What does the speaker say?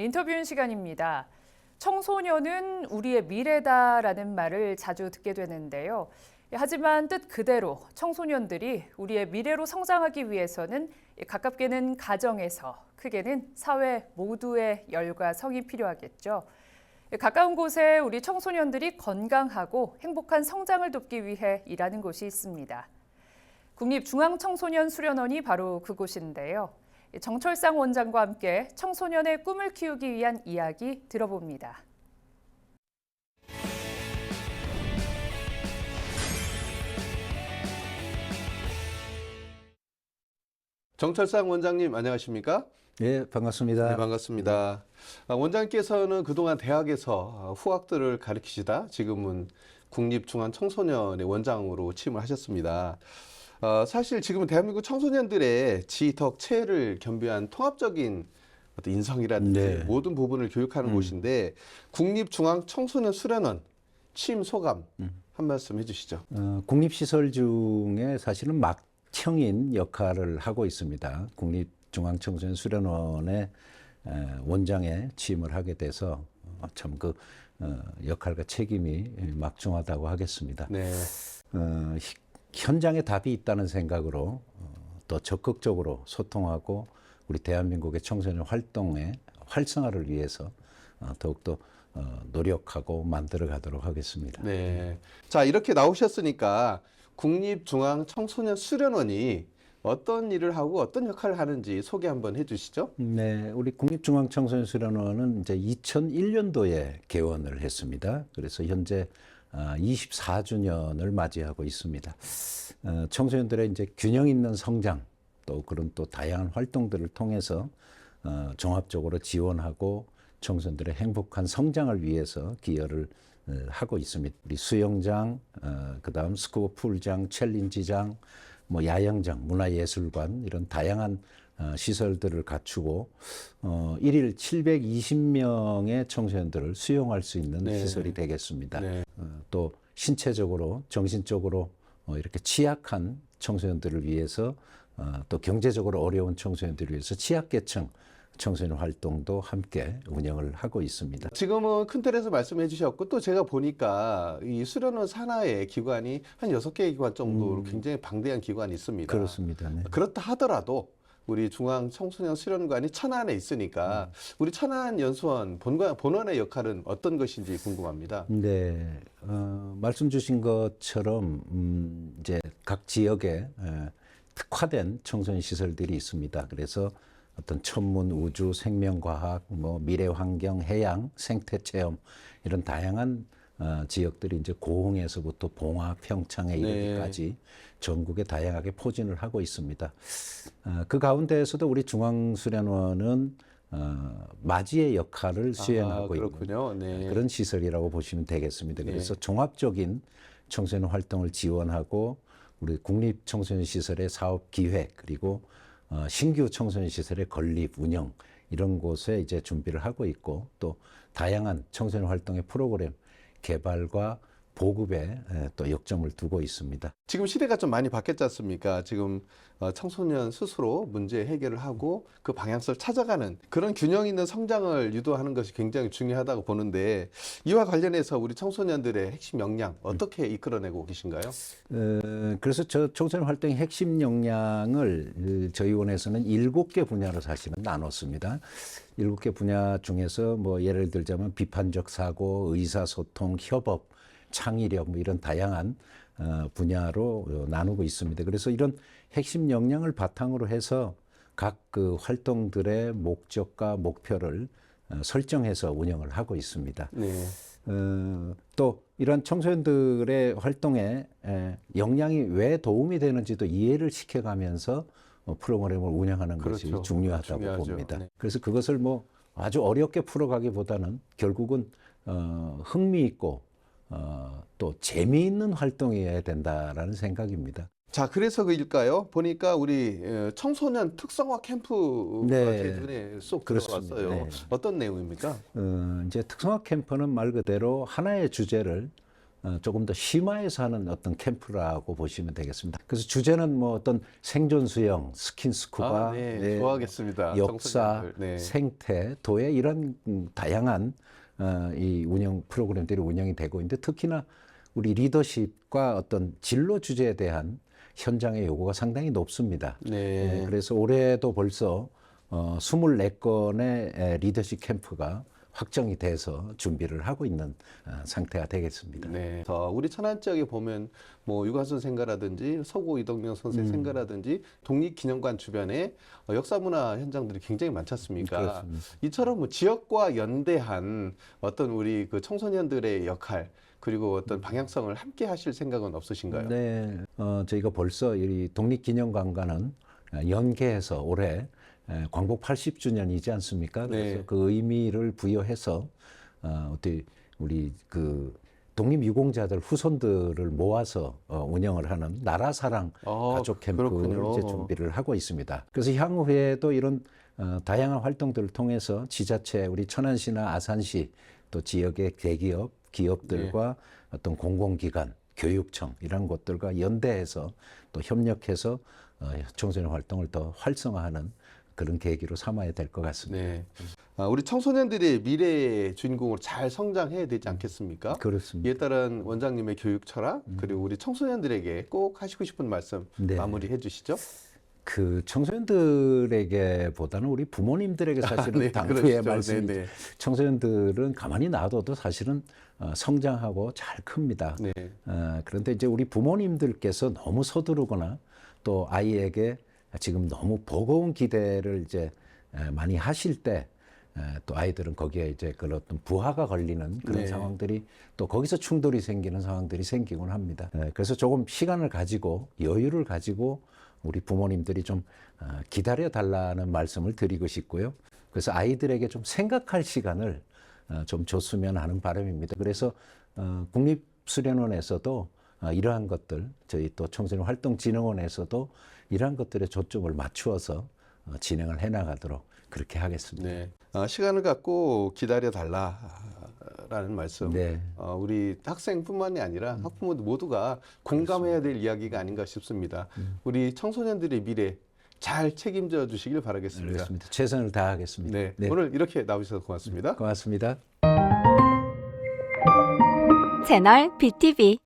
네, 인터뷰인 시간입니다. 청소년은 우리의 미래다라는 말을 자주 듣게 되는데요. 예, 하지만 뜻 그대로 청소년들이 우리의 미래로 성장하기 위해서는 가깝게는 가정에서, 크게는 사회 모두의 열과 성이 필요하겠죠. 예, 가까운 곳에 우리 청소년들이 건강하고 행복한 성장을 돕기 위해 일하는 곳이 있습니다. 국립중앙청소년 수련원이 바로 그곳인데요. 정철상 원장과 함께 청소년의 꿈을 키우기 위한 이야기 들어봅니다. 정철상 원장님 안녕하십니까? 예, 반갑습니다. 네, 반갑습니다. 아, 원장님께서는 그동안 대학에서 아, 후학들을 가르치시다 지금은 국립중앙청소년의 원장으로 취임을 하셨습니다. 어, 사실 지금은 대한민국 청소년들의 지덕 체를 겸비한 통합적인 어떤 인성이라든지 네. 모든 부분을 교육하는 곳인데 국립중앙청소년수련원 취임 소감 한 말씀 해주시죠. 어, 국립시설 중에 사실은 막청인 역할을 하고 있습니다. 국립중앙청소년수련원의 에, 원장에 취임을 하게 돼서 어, 참그 어, 역할과 책임이 막중하다고 하겠습니다. 네. 어, 히- 현장에 답이 있다는 생각으로 어, 더 적극적으로 소통하고 우리 대한민국의 청소년 활동의 활성화를 위해서 어, 더욱더 어, 노력하고 만들어 가도록 하겠습니다. 네. 자, 이렇게 나오셨으니까 국립중앙청소년수련원이 어떤 일을 하고 어떤 역할을 하는지 소개 한번 해주시죠. 네, 우리 국립중앙청소년수련원은 이제 2001년도에 개원을 했습니다. 그래서 현재 24주년을 맞이하고 있습니다. 어, 청소년들의 이제 균형 있는 성장 또 그런 또 다양한 활동들을 통해서 어, 종합적으로 지원하고 청소년들의 행복한 성장을 위해서 기여를 어, 하고 있습니다. 우리 수영장, 어, 그다음 스쿠버 풀장, 챌린지장, 뭐 야영장, 문화예술관 이런 다양한 어, 시설들을 갖추고 어, 일일 720명의 청소년들을 수용할 수 있는 네. 시설이 되겠습니다. 네. 어, 또 신체적으로 정신적으로 어, 이렇게 취약한 청소년들을 위해서 어, 또 경제적으로 어려운 청소년들을 위해서 취약계층 청소년 활동도 함께 운영을 하고 있습니다. 지금은 큰 틀에서 말씀해 주셨고 또 제가 보니까 이 수련원 산하의 기관이 한 여섯 개의 기관 정도로 굉장히 방대한 기관이 있습니다. 그렇습니다. 네. 그렇다 하더라도 우리 중앙 청소년 수련관이 천안에 있으니까 우리 천안 연수원 본관, 본원의 역할은 어떤 것인지 궁금합니다. 네, 어, 말씀 주신 것처럼 음, 이제 각 지역에 에, 특화된 청소년 시설들이 있습니다. 그래서 어떤 천문, 우주, 생명과학, 뭐 미래 환경, 해양, 생태 체험 이런 다양한 어, 지역들이 이제 고흥에서부터 봉화, 평창에 이르기까지 전국에 다양하게 포진을 하고 있습니다. 어, 그 가운데에서도 우리 중앙수련원은 어, 맞이의 역할을 수행하고 아, 있는 그렇군요. 네. 그런 시설이라고 보시면 되겠습니다. 그래서 종합적인 청소년 활동을 지원하고 우리 국립 청소년 시설의 사업 기획 그리고 어, 신규 청소년 시설의 건립 운영 이런 곳에 이제 준비를 하고 있고 또 다양한 청소년 활동의 프로그램 개발과 보급에 에, 또 역점을 두고 있습니다. 지금 시대가 좀 많이 바뀌었지 않습니까? 지금 어, 청소년 스스로 문제 해결을 하고 그 방향성을 찾아가는 그런 균형 있는 성장을 유도하는 것이 굉장히 중요하다고 보는데 이와 관련해서 우리 청소년들의 핵심 역량 어떻게 이끌어내고 계신가요? 어, 그래서 저 청소년 활동의 핵심 역량을 어, 저희 원에서는 일곱 개 분야로 사실은 나눴습니다. 일곱 개 분야 중에서 뭐 예를 들자면 비판적 사고, 의사소통, 협업, 창의력 뭐 이런 다양한 어, 분야로 어, 나누고 있습니다. 그래서 이런 핵심 역량을 바탕으로 해서 각 그 활동들의 목적과 목표를 어, 설정해서 운영을 하고 있습니다. 네. 어, 또 이런 청소년들의 활동에 에, 역량이 왜 도움이 되는지도 이해를 시켜가면서 어, 프로그램을 운영하는 것이 그렇죠. 중요하다고 중요하죠. 봅니다. 네. 그래서 그것을 뭐 아주 어렵게 풀어가기보다는 결국은 어, 흥미 있고 어, 또 재미있는 활동이어야 된다라는 생각입니다. 자, 그래서 그일까요? 보니까 우리 어, 청소년 특성화 캠프가 네. 제 눈에 쏙 그렇습니다. 들어왔어요. 네. 어떤 내용입니까? 어, 이제 특성화 캠프는 말 그대로 하나의 주제를 어, 조금 더 심화해서 하는 어떤 캠프라고 보시면 되겠습니다. 그래서 주제는 뭐 어떤 생존 수영, 스킨 스쿠바, 아, 네, 네, 좋아하겠습니다. 역사. 네. 생태, 도에 이런 음, 다양한 어, 이 운영 프로그램들이 운영이 되고 있는데 특히나 우리 리더십과 어떤 진로 주제에 대한 현장의 요구가 상당히 높습니다. 네. 예, 그래서 올해도 벌써 어, 24건의 리더십 캠프가 확정이 돼서 준비를 하고 있는 어, 상태가 되겠습니다. 네. 저 우리 천안 지역에 보면 뭐 유가순 생가라든지 서구 이덕명 선생 음. 생가라든지 독립기념관 주변에 어, 역사문화 현장들이 굉장히 많지 않습니까? 그렇습니다. 이처럼 뭐 지역과 연대한 어떤 우리 그 청소년들의 역할 그리고 어떤 방향성을 함께 하실 생각은 없으신가요? 네, 어, 저희가 벌써 이 독립기념관과는 어, 연계해서 올해 에, 광복 80주년이지 않습니까? 그래서 네. 그 의미를 부여해서 어, 어떻게 우리 그 독립유공자들 후손들을 모아서 어, 운영을 하는 나라 사랑 아, 가족 캠프를 그렇군요. 이제 준비를 하고 있습니다. 그래서 향후에도 이런 어, 다양한 활동들을 통해서 지자체, 우리 천안시나 아산시 또 지역의 대기업, 기업들과 네. 어떤 공공기관, 교육청 이런 곳들과 연대해서 또 협력해서 어, 청소년 활동을 더 활성화하는 그런 계기로 삼아야 될 것 같습니다. 네. 아, 우리 청소년들이 미래의 주인공으로 잘 성장해야 되지 않겠습니까? 그렇습니다. 이에 따른 원장님의 교육 철학 그리고 우리 청소년들에게 꼭 하시고 싶은 말씀 네. 마무리해 주시죠. 그 청소년들에게 보다는 우리 부모님들에게 사실은 네, 당부의. 말씀이 네, 네. 청소년들은 가만히 놔둬도 사실은 어, 성장하고 잘 큽니다. 네. 어, 그런데 이제 우리 부모님들께서 너무 서두르거나 또 아이에게 지금 너무 버거운 기대를 이제 에, 많이 하실 때 또 아이들은 거기에 이제 그런 어떤 부하가 걸리는 그런 네. 상황들이 또 거기서 충돌이 생기는 상황들이 생기곤 합니다. 에, 그래서 조금 시간을 가지고 여유를 가지고 우리 부모님들이 좀 어, 기다려 달라는 말씀을 드리고 싶고요. 그래서 아이들에게 좀 생각할 시간을 어, 좀 줬으면 하는 바람입니다. 그래서 어, 국립수련원에서도 어, 이러한 것들, 저희 또 청소년 활동진흥원에서도 이러한 것들에 초점을 맞추어서 어, 진행을 해나가도록 그렇게 하겠습니다. 네. 아, 시간을 갖고 기다려 달라라는 말씀. 네. 어, 우리 학생뿐만이 아니라 학부모들 모두가 공감해야 될 이야기가 아닌가 싶습니다. 우리 청소년들의 미래 잘 책임져 주시길 바라겠습니다. 알겠습니다. 최선을 다하겠습니다. 네. 네. 오늘 이렇게 나오셔서 고맙습니다. 고맙습니다. 채널 BTV